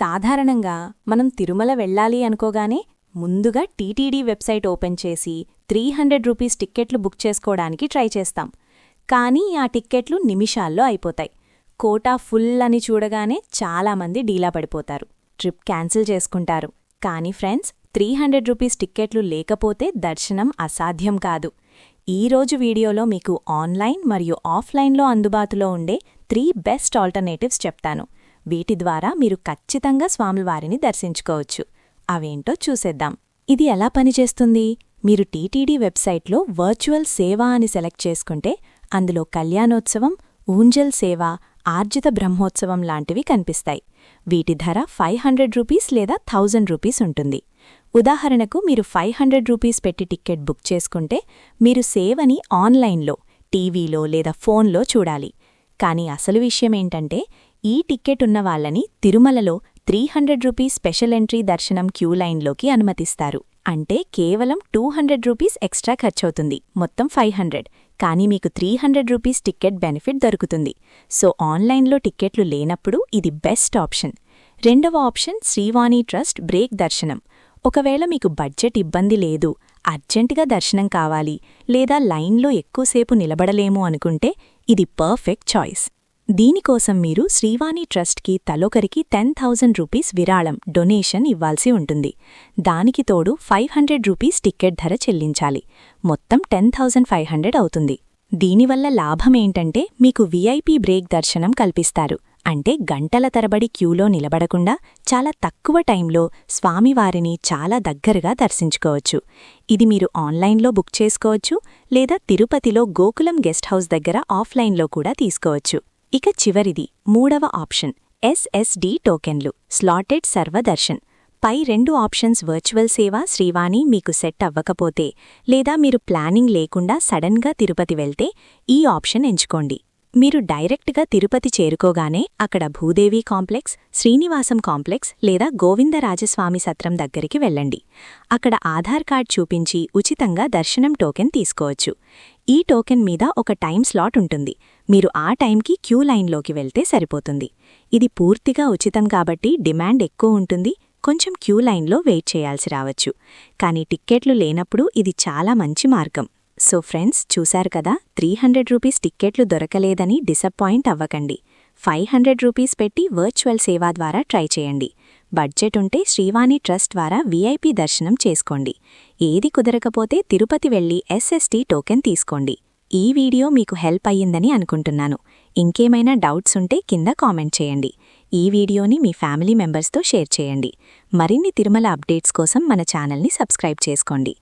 సాధారణంగా మనం తిరుమల వెళ్ళాలి అనుకోగానే ముందుగా టీటీడీ వెబ్సైట్ ఓపెన్ చేసి త్రీ హండ్రెడ్ రూపీస్ టిక్కెట్లు బుక్ చేసుకోవడానికి ట్రై చేస్తాం. కానీ ఆ టిక్కెట్లు నిమిషాల్లో అయిపోతాయి. కోటా ఫుల్ అని చూడగానే చాలామంది డీలా పడిపోతారు. ట్రిప్ క్యాన్సిల్ చేసుకుంటారు. కానీ ఫ్రెండ్స్ త్రీ హండ్రెడ్ రూపీస్ టిక్కెట్లు లేకపోతే దర్శనం అసాధ్యం కాదు. ఈ రోజు వీడియోలో మీకు ఆన్లైన్ మరియు ఆఫ్లైన్లో అందుబాటులో ఉండే త్రీ బెస్ట్ ఆల్టర్నేటివ్స్ చెప్తాను. వీటి ద్వారా మీరు ఖచ్చితంగా స్వామివారిని దర్శించుకోవచ్చు. అవేంటో చూసేద్దాం. ఇది ఎలా పనిచేస్తుంది? మీరు టీటీడీ వెబ్సైట్లో వర్చువల్ సేవ అని సెలెక్ట్ చేసుకుంటే అందులో కళ్యాణోత్సవం ఊంజల్ సేవ ఆర్జిత బ్రహ్మోత్సవం లాంటివి కనిపిస్తాయి. వీటి ధర ఫైవ్ హండ్రెడ్ రూపీస్ లేదా థౌజండ్ రూపీస్ ఉంటుంది. ఉదాహరణకు మీరు ఫైవ్ హండ్రెడ్ రూపీస్ పెట్టి టిక్కెట్ బుక్ చేసుకుంటే మీరు సేవని ఆన్లైన్లో టీవీలో లేదా ఫోన్లో చూడాలి. కానీ అసలు విషయమేంటంటే ఈ టిక్కెట్ ఉన్న వాళ్ళని తిరుమలలో three hundred rupees special entry దర్శనం క్యూ లైన్లోకి అనుమతిస్తారు. అంటే కేవలం టూ హండ్రెడ్ రూపీస్ ఎక్స్ట్రా ఖర్చవుతుంది. మొత్తం ఫైవ్ హండ్రెడ్. కానీ మీకు three hundred rupees ticket benefit దొరుకుతుంది. సో ఆన్లైన్లో టిక్కెట్లు లేనప్పుడు ఇది బెస్ట్ ఆప్షన్. రెండవ ఆప్షన్ శ్రీవాణి ట్రస్ట్ బ్రేక్ దర్శనం. ఒకవేళ మీకు బడ్జెట్ ఇబ్బంది లేదు అర్జెంటుగా దర్శనం కావాలి లేదా లైన్లో ఎక్కువసేపు నిలబడలేము అనుకుంటే ఇది పర్ఫెక్ట్ చాయిస్. దీనికోసం మీరు శ్రీవాణి ట్రస్ట్కి తలొకరికి టెన్ థౌజండ్ రూపీస్ విరాళం డొనేషన్ ఇవ్వాల్సి ఉంటుంది. దానికి తోడు ఫైవ్ హండ్రెడ్ రూపీస్ టిక్కెట్ ధర చెల్లించాలి. మొత్తం టెన్ థౌజండ్ ఫైవ్ హండ్రెడ్ అవుతుంది. దీనివల్ల లాభమేంటంటే మీకు వీఐపీ బ్రేక్ దర్శనం కల్పిస్తారు. అంటే గంటల తరబడి క్యూలో నిలబడకుండా చాలా తక్కువ టైంలో స్వామివారిని చాలా దగ్గరగా దర్శించుకోవచ్చు. ఇది మీరు ఆన్లైన్లో బుక్ చేసుకోవచ్చు లేదా తిరుపతిలో గోకులం గెస్ట్ హౌస్ దగ్గర ఆఫ్లైన్లో కూడా తీసుకోవచ్చు. ఇక చివరిది మూడవ ఆప్షన్ ఎస్ఎస్డి టోకెన్లు స్లాటెడ్ సర్వదర్శన్. పై రెండు ఆప్షన్స్ వర్చువల్ సేవ శ్రీవాణి మీకు సెట్ అవ్వకపోతే లేదా మీరు ప్లానింగ్ లేకుండా సడన్గా తిరుపతి వెళ్తే ఈ ఆప్షన్ ఎంచుకోండి. మీరు డైరెక్ట్గా తిరుపతి చేరుకోగానే అక్కడ భూదేవి కాంప్లెక్స్ శ్రీనివాసం కాంప్లెక్స్ లేదా గోవిందరాజస్వామి సత్రం దగ్గరికి వెళ్ళండి. అక్కడ ఆధార్ కార్డ్ చూపించి ఉచితంగా దర్శనం టోకెన్ తీసుకోవచ్చు. ఈ టోకెన్ మీద ఒక టైం స్లాట్ ఉంటుంది. మీరు ఆ టైంకి క్యూ లైన్లోకి వెళ్తే సరిపోతుంది. ఇది పూర్తిగా ఉచితం కాబట్టి డిమాండ్ ఎక్కువ ఉంటుంది. కొంచెం క్యూ లైన్లో వెయిట్ చేయాల్సి రావచ్చు. కానీ టిక్కెట్లు లేనప్పుడు ఇది చాలా మంచి మార్గం. సో ఫ్రెండ్స్ చూశారు కదా? త్రీ హండ్రెడ్ రూపీస్ టిక్కెట్లు దొరకలేదని డిసప్పాయింట్ అవ్వకండి. ఫైవ్ హండ్రెడ్ రూపీస్ పెట్టి వర్చువల్ సేవా ద్వారా ట్రై చేయండి. బడ్జెట్ ఉంటే శ్రీవాణి ట్రస్ట్ ద్వారా వీఐపీ దర్శనం చేసుకోండి. ఏది కుదరకపోతే తిరుపతి వెళ్ళి ఎస్ఎస్టీ టోకెన్ తీసుకోండి. ఈ వీడియో మీకు హెల్ప్ అయ్యిందని అనుకుంటున్నాను. ఇంకేమైనా డౌట్స్ ఉంటే కింద కామెంట్ చేయండి. ఈ వీడియోని మీ ఫ్యామిలీ మెంబర్స్తో షేర్ చేయండి. మరిన్ని తిరుమల అప్డేట్స్ కోసం మన ఛానల్ని సబ్స్క్రైబ్ చేసుకోండి.